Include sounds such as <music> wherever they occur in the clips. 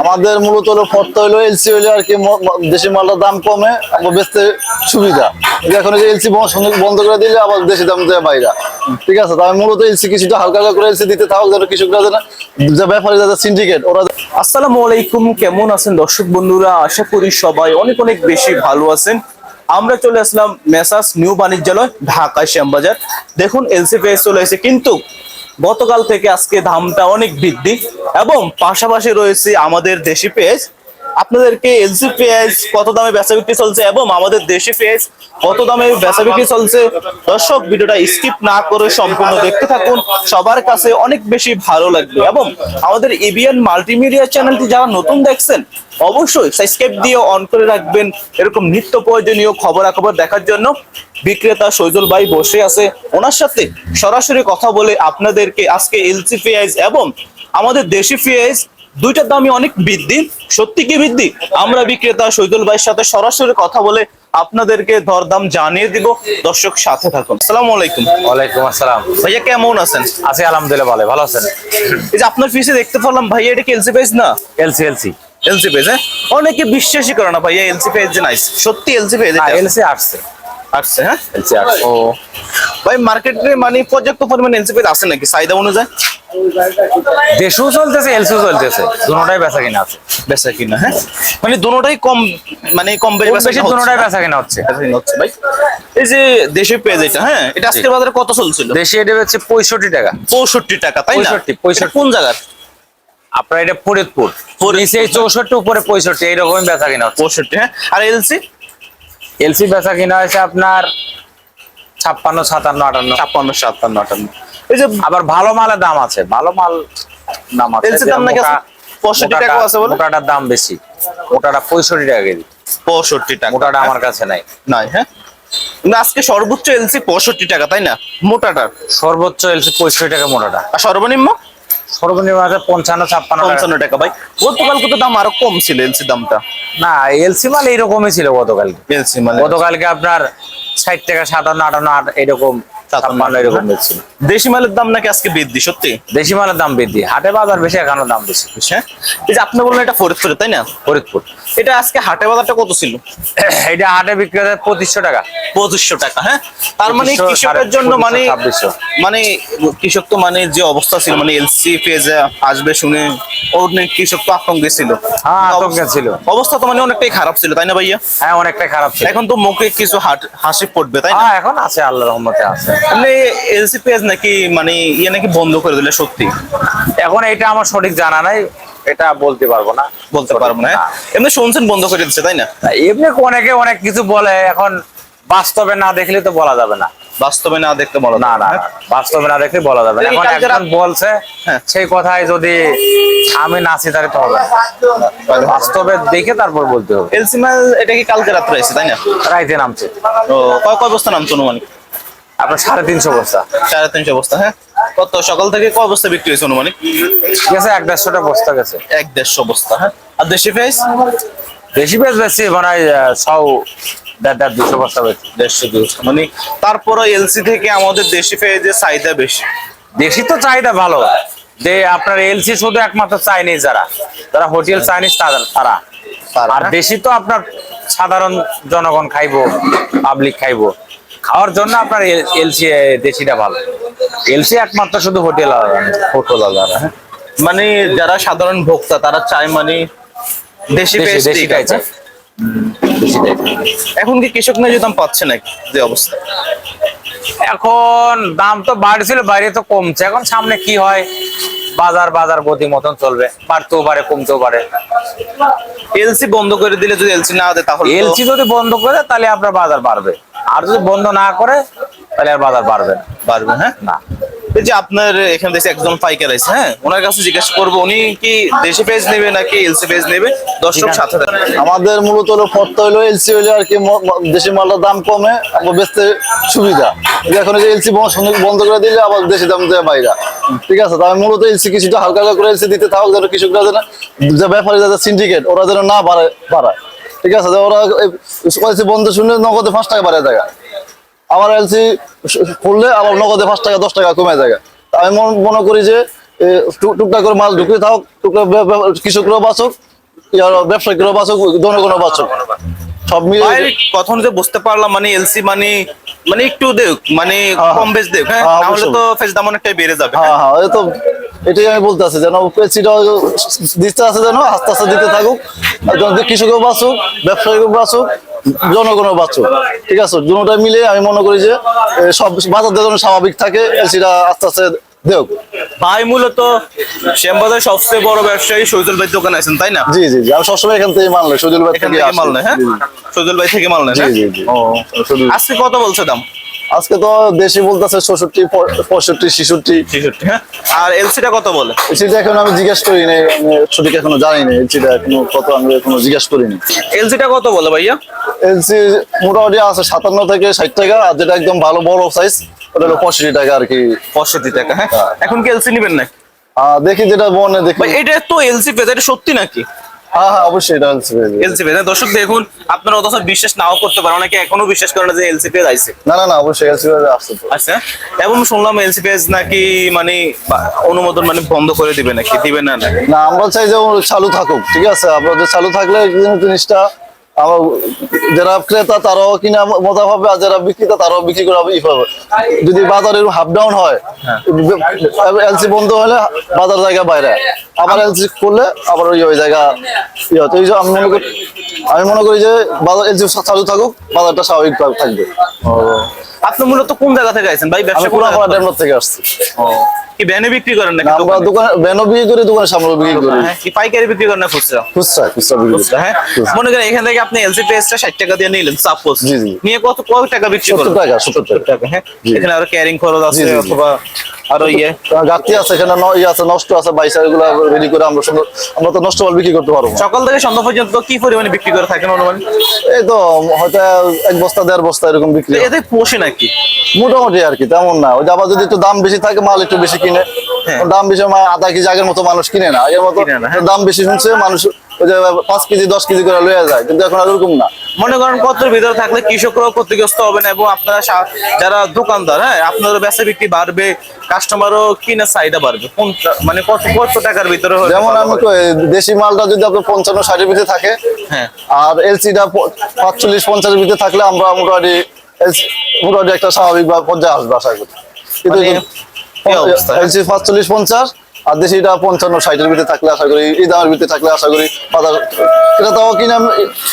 আমাদের মূলত হলো ফর্ত হলো এলসি হইলে আর কি দেশি মালটার দাম কমে আবার বেচতে সুবিধা। এখন যে এলসি বন্ধ করে দিলে আবার দেশি দাম দেয় বাইরা। ঠিক আছে? তাই মূলত এলসি কিছুটা হালকা হালকা করে এলসি দিতে থাকুক যেন কৃষকরা যেন, যে ব্যাপারী যাদের সিন্ডিকেট ওরা আসসালামু আলাইকুম, কেমন আছেন দর্শক বন্ধুরা? আশা করি সবাই অনেক অনেক বেশি ভালো আছেন। আমরা চলে আসলাম মেসাস নিউ বাণিজ্যালয়, ঢাকা শ্যামবাজার। দেখুন এলসি পেজ চলে এসেছে, কিন্তু গতকাল থেকে আজকে দামটা অনেক বৃদ্ধি এবং পাশাপাশি রয়েছে আমাদের দেশি পেঁয়াজ। আপনাদেরকে এলসি পেঁয়াজ কত দামে বেচা বিক্রি চলছে এবং আমাদের দেশি পেঁয়াজ কত দামে বেচা বিক্রি চলছে? দর্শক, ভিডিওটা স্কিপ না করে সম্পূর্ণ দেখতে থাকুন। সবার কাছে অনেক বেশি ভালো লাগবে। এবং আমাদের এবিএন মাল্টিমিডিয়া চ্যানেলটি যারা নতুন দেখছেন, অবশ্যই সাবস্ক্রাইব দিয়ে অন করে রাখবেন। এরকম নিত্য প্রয়োজনীয় খবরাখবর দেখার জন্য বিক্রেতা সৈজল ভাই বসে আছে। ওনার সাথে সরাসরি কথা বলে আপনাদেরকে আজকে এলসি পেঁয়াজ এবং আমাদের দেশি পেঁয়াজ দুইটার দামই অনেক বৃদ্ধি। সত্যি কি বৃদ্ধি? আমরা বিক্রেতা সৈদুল ভাইয়ের সাথে সরাসরি কথা বলে আপনাদেরকে দরদাম জানিয়ে দিব। দর্শক সাথে থাকুন। আসসালামু আলাইকুম। ওয়ালাইকুম আসসালাম। ভাইয়া কেমন আছেন? আছি আলহামদুলিল্লাহ ভালো ভালো আছেন? এই যে আপনার ফিসে দেখতে পারলাম ভাইয়া এটা কি এলসি পেজ না? এলসি এলসি এলসি পেজ হ্যাঁ? অনেকে বিশ্বাসই করে না ভাইয়া এলসি পেজ যে নাইস সত্যি এলসি পেজ এলসি আসছে। আসছে হ্যাঁ? এলসি আসছে। ও। ভাই মার্কেটে মানে পর্যাপ্ত পরিমাণ এলসি পেজ আছে নাকি? চাহিদা অনুযায়ী? দেশও চলতেছে এলসিও চলতেছে। দুটোটাই বেচা কিনা আছে। বেচা কিনা হ্যাঁ? মানে দুটোটাই কম মানে কম বেশি বেশি দুটোটাই হ্যাঁ? বেচা কিনা হচ্ছে। হচ্ছে ভাই। এই যে দেশি পেঁয়াজ এটা হ্যাঁ? এটা আজকের বাজারে কত চলছিল? দেশি এটা হচ্ছে পঁয়ষট্টি টাকা। পঁয়ষট্টি টাকা তাই না? 65, 65 কোন জায়গার? আপনার এটা ফরিদপুর। নিচে চৌষট্টি উপরে পঁয়ষট্টি এইরকমই বেচা কিনা পঁয়ষট্টি হ্যাঁ? আর এলসি? এলসি বেচা কিনা হয়েছে আপনার ছাপ্পান্ন সাতান্ন আটান্ন। ছাপ্পান্ন সাতান্ন আটান্ন। এই যে আবার ভালো মালের দাম আছে ভালো মাল দাম আছে। এলসি দাম নাকি 65 টাকা আছে বলে? মোটাটার দাম বেশি। মোটাটা পঁয়ষট্টি টাকা কেজি। পঁয়ষট্টি টাকা। মোটাটা হ্যাঁ? আমার কাছে নাই। নাই হ্যাঁ? আজকে সর্বোচ্চ এলসি পঁয়ষট্টি টাকা তাই না? মোটাটার সর্বোচ্চ এলসি পঁয়ষট্টি টাকা মোটাটা। আর সর্বনিম্ন? সর্বনিম্ন আছে পঞ্চান্ন ছাপ্পান্ন। পঞ্চান্ন টাকা ভাই। গতকালকে তো দাম আরও কম ছিল এলসি দামটা। না এলসি মাল এইরকমই ছিল গতকালকে। এলসি মাল। গতকালকে আপনার ষাট টাকা সাতান্ন আটান্ন আট এরকম এরকম বেচছিল। দেশি মালের দাম নাকি আজকে বৃদ্ধি সত্যি? দেশি মালের দাম বৃদ্ধি। হাটে বাজার বেশি এখানে দাম বেশি। হ্যাঁ এই যে আপনি বললেন এটা ফরিদপুরে তাই না? ফরিদপুর। এটা আজকে হাটে বাজারটা কত ছিল? এটা হাটে বিক্রি হয় পঁচিশশো টাকা। পঁচিশশো টাকা হ্যাঁ? তার মানে কৃষকের জন্য মানে মানে কৃষক তো মানে যে অবস্থা ছিল মানে এলসি পেজে আসবে শুনে কৃষক তো আতঙ্কে ছিল। হ্যাঁ, আতঙ্কে ছিল। অবস্থা তো মানে অনেকটাই খারাপ ছিল তাই না ভাইয়া? হ্যাঁ অনেকটাই খারাপ ছিল। এখন তো মুখে কিছু হাট হাসি পড়বে তাই না? হ্যাঁ এখন আছে আল্লাহ রহমতে আছে। পেজ নাকি মানে ইয়ে নাকি বন্ধ করে দিলে সত্যি? এখন এটা আমার সঠিক জানা নাই এটা বলতে পারব না। বলতে পারব না হ্যাঁ? এমনি শুনছেন বন্ধ করে দিচ্ছে তাই না? এমনি অনেকে অনেক কিছু বলে এখন বাস্তবে না দেখলে তো বলা যাবে না। বাস্তবে না দেখতে বলো না না না, বাস্তবে না দেখলে বলা যাবে এখন একজন বলছে হ্যাঁ। সেই কথায় যদি আমি নাচি তাহলে তো হবে বাস্তবে দেখে তারপর বলতে হবে। এলসি মাল এটা কি কালকে রাত্রে আছে তাই না? রাইতে নামছে। ও কয় কয় বস্তা নামতো অনুমানিক? আপনার সাড়ে তিনশো বস্তা। সাড়ে তিনশো বস্তা হ্যাঁ? কত? সকাল থেকে কয় বস্তা বিক্রি হয়েছে অনুমানিক? আছে এক দেড়শোটা বস্তা গেছে। এক দেড়শো বস্তা হ্যাঁ? আর দেশি পেঁয়াজ? বেশি বেশ বেশি মানে সব দুশো বস্তা বেশি। দেড়শো দুশো মানে তারপরে এলসি থেকে আমাদের দেশি পেঁয়াজের চাহিদা বেশি। দেশি তো চাহিদা ভালো। যে আপনার এলসি শুধু একমাত্র চাইনিজ যারা। যারা হোটেল চাইনিজ তারা তারা। তারা, আর হ্যাঁ? দেশি তো আপনার সাধারণ জনগণ খাইবো পাবলিক খাইবো। খাওয়ার জন্য আপনার এলসি দেশিটা ভালো। এলসি একমাত্র শুধু হোটেল হোটেল হ্যাঁ? মানে যারা সাধারণ ভোক্তা তারা চায় মানে দেশি দেশি পেঁয়াজ দেশিটাই চাই দেশিটাই চাই। এখন কি কৃষক ন্যায্য দাম পাচ্ছে নাকি যে অবস্থা? এখন দাম তো বাড়ছিল বাইরে তো কমছে। এখন সামনে কি হয়? বাজার বাজার গতি মতন চলবে। বাড়তেও পারে কমতেও পারে। এলসি বন্ধ করে দিলে যদি এলসি না দেয় তাহলে এলসি যদি বন্ধ করে তাহলে আপনার বাজার বাড়বে। আর যদি বন্ধ না করে তাহলে আর বাজার বাড়বে না। পারবে হ্যাঁ না। এই যে আপনার এখানে দেখছি একজন পাইকার আছে হ্যাঁ? ওনার কাছে জিজ্ঞাসা করব উনি কি দেশি পেজ নেবে নাকি এলসি পেজ নেবে? দর্শক। সাথে আমাদের মূলত হলো ফর্ত হইল এলসি হইলে আর কি দেশি মালটার দাম কমে আবার বেচতে সুবিধা। এখন যে এলসি বন্ধ করে দিলে আবার দেশি দাম দেয় বাইরা। ঠিক আছে? তাই মূলত এলসি কিছুটা হালকা হালকা করে এলসি দিতে থাকুক যেন কৃষকরা যেন যে ব্যাপারী যাদের সিন্ডিকেট ওরা যেন না বাড়ে বাড়ায়। ঠিক আছে ওরা বন্ধ শুনে নগদে পাঁচ টাকা বাড়ায় জায়গা আবার এলসি খুললে আবার নগদে পাঁচ টাকা দশ টাকা কমে যায় আমি মনে করি যে টুকটাক করে মাল ঢুকিয়ে থাক বে- কৃষকরাও বাঁচুক ব্যবসায়ীরাও বাঁচুক জনগণও বাঁচুক। সব মিলে কথা অনুযায়ী বুঝতে পারলাম মানে এলসি মানে মানে একটু দেখ মানে হ্যাঁ, কম বেশ দেখ হ্যাঁ? হ্যাঁ, তো ফেস দাম অনেকটাই বেড়ে যাবে হ্যাঁ হ্যাঁ? তো এটাই আমি বলতে আছি যেন দিতে আছে যেন আস্তে আস্তে দিতে থাকুক কৃষকও বাঁচুক ব্যবসায়ীও বাঁচুক জনগণও বাঁচুক। ঠিক আছে? দুটোটা মিলে আমি মনে করি যে সব বাজার যেন স্বাভাবিক থাকে এলসিটা আস্তে আস্তে দেওক ভাই মূলত শ্যামবাজার সবচেয়ে বড় ব্যবসায়ী সৈজল ভাই দোকান আছেন তাই না? জি জি জি। আমি সবসময় এখান থেকে মানলে সুজল ভাই থেকে থেকে মাল নেয় হ্যাঁ। ভাই থেকে মাল জি হ্যাঁ? জি আজকে কত বলছে দাম? আজকে তো দেশি বলতেছে ষষট্টি পঁয়ষট্টি ছেষট্টি। ছেষট্টি হ্যাঁ? আর এলসিটা কত বলে? সেটা এখন আমি জিজ্ঞেস করিনি আমি সঠিক এখনও জানি না সেটা এখনও কত আমি এখনও জিজ্ঞেস করিনি। এলসিটা কত বলে ভাইয়া? এলসি মোটামুটি আছে সাতান্ন থেকে ষাট টাকা আর যেটা একদম ভালো বড় সাইজ ওটা হলো পঁয়ষট্টি টাকা আর কি। পঁয়ষট্টি টাকা হ্যাঁ? এখন কি এলসি নিবেন না দেখি যেটা মনে দেখি। ভাই এটা তো এলসি পেজ এটা সত্যি নাকি? হ্যাঁ হ্যাঁ অবশ্যই এটা দর্শক দেখুন আপনারা অথচ বিশ্বাস নাও করতে পারেন। অনেকে এখনও বিশ্বাস করে না যে আইছে না না না অবশ্যই আসছে আচ্ছা এবং শুনলাম নাকি মানে অনুমোদন মানে বন্ধ করে দিবে নাকি? দিবে না নাকি? না আমরা চাই যে চালু থাকুক ঠিক আছে? আমরা যে চালু থাকলে জিনিসটা আমার যারা ক্রেতা, তারাও কিনা মজা পাবে আর যারা বিক্রেতা, তারাও বিক্রি করে পাবে। যদি বাজারের হাফ ডাউন হয়, এলসি বন্ধ হলে বাজার জায়গা বাইরে। আবার এলসি করলে আবার ওই ওই জায়গা ইয়ে হতো। এই যে আমি মনে করি আমি মনে করি যে বাজার এলসি চালু থাকুক, বাজারটা স্বাভাবিক থাকবে। আপনি মূলত কোন জায়গা থেকে আইছেন? ভাই ব্যবসা পুরো পুরা জায়গা থেকে? আসছি। ও, কি ভ্যানে বিক্রি করেন নাকি আমরা দোকানে? ব্যানও বিক্রি করি দোকানে সামনে বিক্রি করি। হ্যাঁ, কি পাইকারি বিক্রি করেন না খুচরা? খুচরা খুচরা বিক্রি করি। হ্যাঁ? মনে করেন এখান থেকে আপনি এলসি পেজটা ষাট টাকা দিয়ে নিলেন সাপোজ জি, জি। নিয়ে কত কত টাকা বিক্রি করেন 70 টাকা সত্তর টাকা। টাকা হ্যাঁ? এখানে আরও ক্যারিং খরচ আছে। অথবা আরও ইয়ে গাতি আছে এখানে ইয়ে আছে নষ্ট আছে বাইসা এগুলো রেডি করে আমরা সুন্দর আমরা তো নষ্ট মাল বিক্রি করতে পারব সকাল থেকে সন্ধ্যা পর্যন্ত কি পরিমাণে বিক্রি করে থাকেন অনুমান? এই তো হয়তো এক বস্তা দেড় বস্তা এরকম বিক্রি। এতে পোষে নাকি? মোটামুটি আর কি তেমন না। ওই আবার যদি একটু দাম বেশি থাকে মাল একটু বেশি কিনে। হ্যাঁ। দাম বেশি মানে আধা কেজি আগের মতো মানুষ কিনে না। আগের মতো কিনে না, হ্যাঁ। দাম বেশি শুনছে মানুষ ওই যে পাঁচ কেজি দশ কেজি করে লয়ে যায়। কিন্তু এখন আর ওরকম না। মনে করেন কত ভিতরে থাকলে কৃষকরাও ক্ষতিগ্রস্ত হবে না এবং আপনারা যারা দোকানদার হ্যাঁ আপনারও বেচা বিক্রি বাড়বে কাস্টমারও কিনা চাহিদা বাড়বে কোনটা মানে কত কত টাকার ভিতরে যেমন আমি? দেশি মালটা যদি আপনার পঞ্চান্ন ষাটের ভিতরে থাকে হ্যাঁ আর এলসিটা পাঁচচল্লিশ পঞ্চাশের ভিতরে থাকলে আমরা মোটামুটি মোটামুটি একটা স্বাভাবিক পর্যায়ে আসবে আশা করি কিন্তু মানে? এলসি পাঁচচল্লিশ পঞ্চাশ আর দেশিটা পঞ্চান্ন ষাটের ভিতরে থাকলে আশা করি এই দামের ভিতরে থাকলে আশা করি বাজার এটা তাও কিনে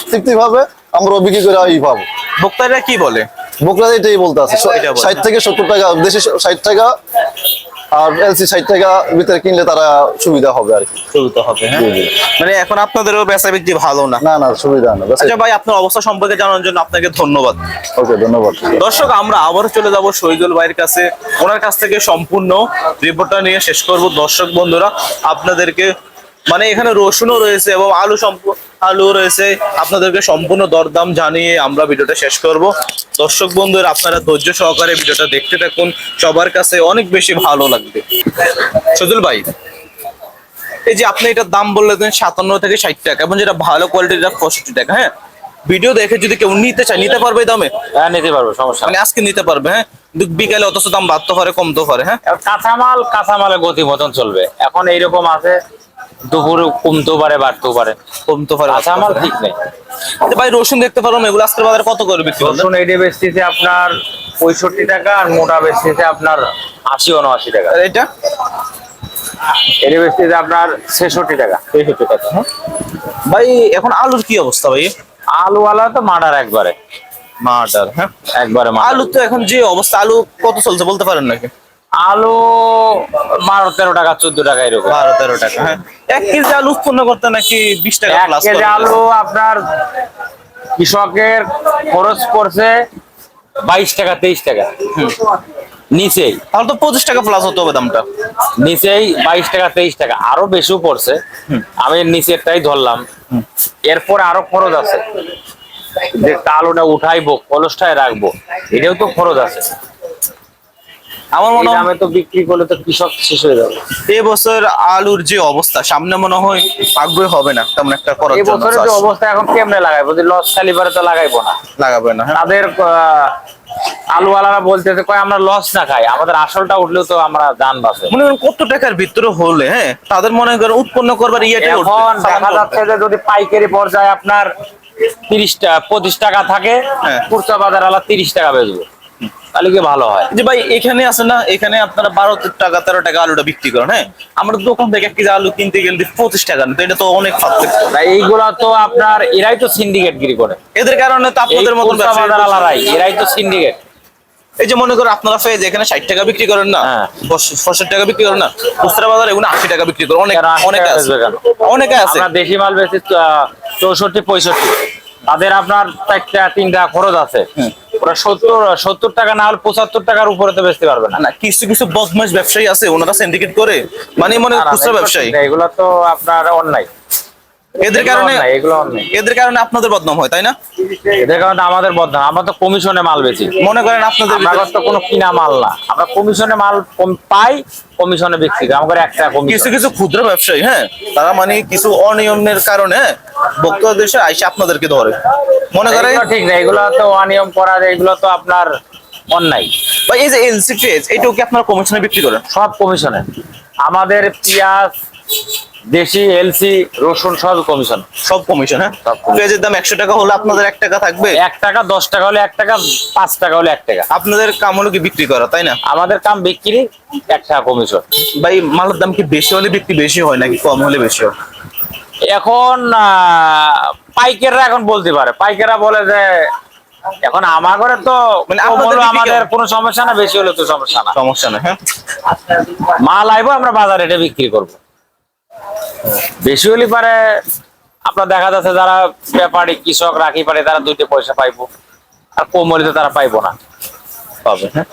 তৃপ্তি ভাবে আমরাও বিক্রি করে এই পাবো। ভোক্তারা কি বলে? বোকরা এটাই বলতে আছে ষাট থেকে সত্তর টাকা দেশি ষাট টাকা আর এলসি ষাট টাকা ভিতরে কিনলে তারা সুবিধা হবে আর কি। শুরুতে হবে হ্যাঁ। মানে এখন আপনাদেরও বেচা বিক্রি ভালো না। না না সুবিধা না আচ্ছা ভাই আপনার অবস্থা সম্পর্কে জানার জন্য আপনাকে ধন্যবাদ। ওকে ধন্যবাদ। দর্শক আমরা আবারও চলে যাব শহীদুল ভাইয়ের কাছে। ওনার কাছ থেকে সম্পূর্ণ রিপোর্টটা নিয়ে শেষ করব। দর্শক বন্ধুরা আপনাদেরকে মানে এখানে রসুনও রয়েছে এবং আলু আলু রয়েছে। আপনাদেরকে সম্পূর্ণ দরদাম জানিয়ে আমরা ভিডিওটা শেষ করব। দর্শক বন্ধুরা আপনারা ধৈর্য সহকারে ভিডিওটা দেখতে থাকুন। সবার কাছে অনেক বেশি ভালো লাগবে। সজল ভাই এই যে আপনি এটার দাম বললেন সাতান্ন থেকে ষাট টাকা এবং যেটা ভালো কোয়ালিটির পঁয়ষট্টি টাকা হ্যাঁ? ভিডিও দেখে যদি কেউ নিতে চায় নিতে পারবে এই দামে? হ্যাঁ নিতে পারব সমস্যা মানে আজকে নিতে পারবে হ্যাঁ? বিকালে অথচ দাম বাড়তে পারে কমতে পারে হ্যাঁ? কাঁচামাল কাঁচামালের গতি মতন চলবে। এখন এইরকম আছে দুপুরে কমতেও পারে বাড়তেও পারে। কমতে পারে কাঁচামাল ঠিক নেই। ভাই রসুন দেখতে পারো এগুলো আজকের বাজারে কত করে বিক্রি রসুন এইটা বেচতেছে আপনার পঁয়ষট্টি টাকা আর মোটা বেচতেছে আপনার আশি উনআশি টাকা। আর এটা? এটা বেচতেছে আপনার ছেষট্টি টাকা। তেষট্টি টাকা হ্যাঁ। ভাই এখন আলুর কি অবস্থা ভাই? আলুওয়ালা তো মার্ডার একবারে। মাটার হ্যাঁ। একবারে। আলু তো এখন যে অবস্থা আলু কত চলছে বলতে পারেন নাকি? আলু বারো তেরো টাকা চোদ্দ টাকা এরকম। বারো তেরো টাকা। হ্যাঁ। এক কেজি আলু উৎপন্ন করতে নাকি বিশ টাকা এক কেজি আলু আপনার কৃষকের খরচ পড়ছে বাইশ টাকা তেইশ টাকা। নিচেই। তাহলে তো পঁচিশ টাকা প্লাস হতে হবে দামটা। নিচেই বাইশ টাকা তেইশ টাকা। আরও বেশিও পড়ছে। আমি নিচেরটাই ধরলাম। এরপর আরও খরচ আছে। যে আলুটা উঠাইবো কলসটায় রাখব এটাও তো খরচ আছে। আমার মনে হয় তো বিক্রি করলে তো কৃষক শেষ হয়ে যাবে। এবছর আলুর যে অবস্থা সামনে মনে হয় আগ্রহী হবে না তেমন একটা করার জন্য বছরের যে অবস্থা এখন কেমনে লাগাইবো? যদি লস খালিবারে তো লাগাইবো না। লাগাবে না হ্যাঁ। তাদের আলুওয়ালারা বলতেছে কয় আমরা লস না খাই আমাদের আসলটা উঠলেও তো আমরা দান বাঁচে। মনে করেন কত টাকার ভিতরে হলে হ্যাঁ তাদের মনে করেন উৎপন্ন করবার ইয়েটা এখন দেখা যাচ্ছে যে যদি পাইকারি পর্যায়ে আপনার তিরিশ টাকা পঁচিশ টাকা থাকে হ্যাঁ। খুচরা বাজার আলা তিরিশ টাকা বেচবো। তাহলে কি ভালো হয়? যে ভাই এখানে আছে না এখানে আপনারা বারো টাকা তেরো টাকা আলুটা বিক্রি করেন হ্যাঁ? আমরা দোকান থেকে এক কেজি আলু কিনতে গেলে পঁচিশ টাকা তো এটা তো অনেক পার্থক্য। এইগুলা তো আপনার এরাই তো সিন্ডিকেট গিরি করে। এদের কারণে তো এই আপনাদের মতন এরাই তো সিন্ডিকেট এই যে মনে করো আপনারা ফেজ এখানে ষাট টাকা বিক্রি করেন না? হ্যাঁ। পঁয়ষট্টি টাকা বিক্রি করেন না? খুচরা বাজারে এগুলো আশি টাকা বিক্রি করেন অনেক এরা 80 অনেকে আছে। অনেকে আছে। দেশি মাল বেশি চৌষট্টি পঁয়ষট্টি। তাদের আপনার একটা তিনটা খরচ আছে। ওরা সত্তর সত্তর টাকা না হলে পঁচাত্তর টাকার উপরে তো বেচতে পারবে না। না কিছু কিছু বদমাস ব্যবসায়ী আছে ওনারা সিন্ডিকেট করে মানে মনে খুচরা ব্যবসায়ী। এগুলো তো আপনার অন্যায়। এদের কারণে এগুলো এদের কারণে আপনাদের বদনাম হয় তাই না? এদের কারণে আমাদের বদনাম। আমরা তো কমিশনে মাল বেচি। মনে করেন আপনাদের আমরা তো কোনো কিনা মাল না। আমরা কমিশনে মাল পাই কমিশনে বিক্রি করি। আমাদের একটা কিছু কিছু ক্ষুদ্র ব্যবসায়ী হ্যাঁ? তারা মানে কিছু অনিয়মের কারণে বক্তব্য দেশে আইসে আপনাদেরকে ধরে। মনে করেন ঠিক না। এগুলো তো অনিয়ম করার এগুলো তো আপনার অন্যায়। বা এই যে এলসি পেজ এটাও কি আপনারা কমিশনে বিক্রি করেন? সব কমিশনে। আমাদের পেঁয়াজ দেশি এলসি রসুন সব কমিশন সব কমিশন হ্যাঁ? পেঁয়াজের দাম একশো টাকা হলে আপনাদের এক টাকা থাকবে? এক টাকা দশ টাকা হলে এক টাকা পাঁচ টাকা হলে এক টাকা। আপনাদের কাম হলো কি বিক্রি করা তাই না? আমাদের কাম বিক্রি এক টাকা কমিশন ভাই মালের দাম কি বেশি হলে বিক্রি বেশি হয় নাকি কম হলে বেশি হয়? এখন পাইকাররা এখন বলতে পারে। পাইকাররা বলে যে এখন আমার ঘরে তো মানে আমাদের কোনো সমস্যা না বেশি হলে তো সমস্যা না। সমস্যা না হ্যাঁ? মাল আইবো আমরা বাজারে এটা বিক্রি করব। বেশি হলে পারে আপনার দেখা যাচ্ছে যারা ব্যাপারী কৃষক রাখি পারে তারা দুইটা পয়সা পাইবো। আর কম হলে তো তারা পাইব না। পাবে হ্যাঁ।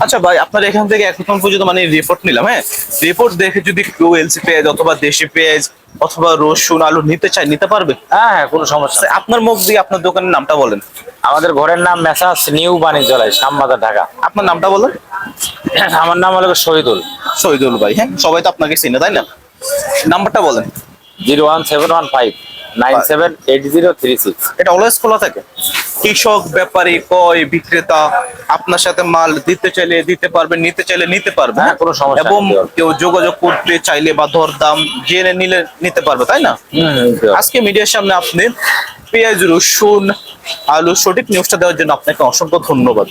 আচ্ছা ভাই আপনার এখান থেকে এখন পর্যন্ত মানে রিপোর্ট নিলাম হ্যাঁ? রিপোর্ট দেখে যদি কেউ এলসি পেঁয়াজ অথবা দেশি পেঁয়াজ অথবা রসুন আলু নিতে চাই নিতে পারবে? হ্যাঁ হ্যাঁ কোনো সমস্যা নেই। আপনার মুখ দিয়ে আপনার দোকানের নামটা বলেন। আমাদের ঘরের নাম মেসাস নিউ বাণিজ্যালয় শ্যামবাজার ঢাকা। আপনার নামটা বলেন। <coughs> আমার নাম হলো শহীদুল। শহীদুল ভাই হ্যাঁ? সবাই তো আপনাকে চিনে তাই না? নাম্বারটা বলেন। Zero one seven one five nine seven eight zero three six. এটা অলওয়েজ খোলা থাকে? কৃষক ব্যাপারী কয় বিক্রেতা আপনার সাথে মাল দিতে চাইলে দিতে পারবে নিতে চাইলে নিতে পারবে হ্যাঁ, কোনো সমস্যা এবং কেউ যোগাযোগ করতে চাইলে বা ধর দাম জেনে নিলে নিতে পারবে তাই না? আজকে মিডিয়ার সামনে আপনি পেঁয়াজ রসুন আলু সঠিক নিউজটা দেওয়ার জন্য আপনাকে অসংখ্য ধন্যবাদ।